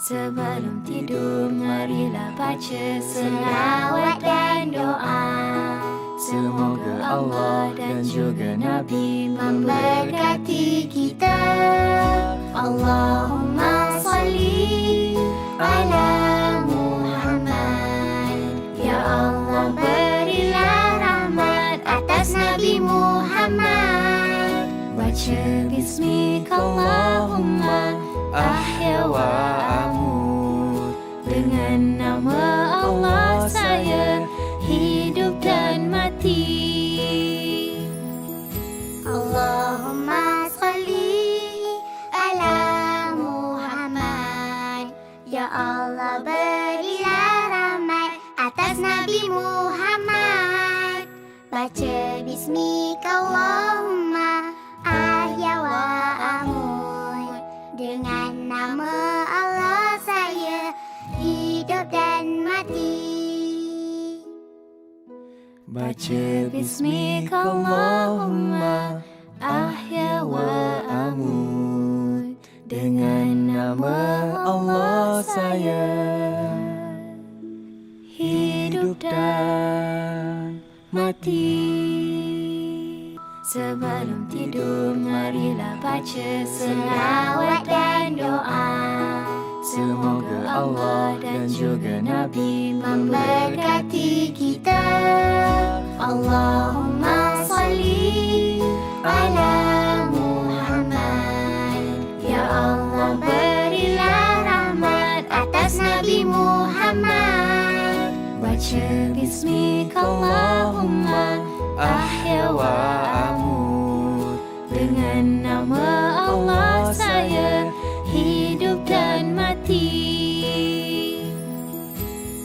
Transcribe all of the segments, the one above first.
Sebelum tidur marilah baca selawat dan doa. Semoga Allah dan juga Nabi memberkati kita. Allahumma salli ala Muhammad. Ya Allah berilah rahmat atas Nabi Muhammad. Baca bismika Allahumma Allah berilah rahmat atas Nabi Muhammad. Baca bismika Allahumma ahya wa amut Dengan nama Allah saya hidup dan mati. Baca bismika Allahumma ahya wa amut Dengan nama Allah saya. Hidup dan mati. Sebelum tidur marilah baca selawat dan doa. Semoga Allah dan juga Nabi memberkati kita. Allahumma Baca bismika Allahumma ahya wa amut Dengan nama Allah saya hidup dan mati.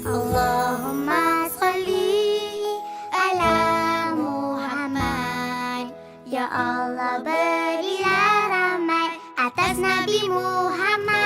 Allahumma salli ala Muhammad. Ya Allah berilah rahmat atas Nabi Muhammad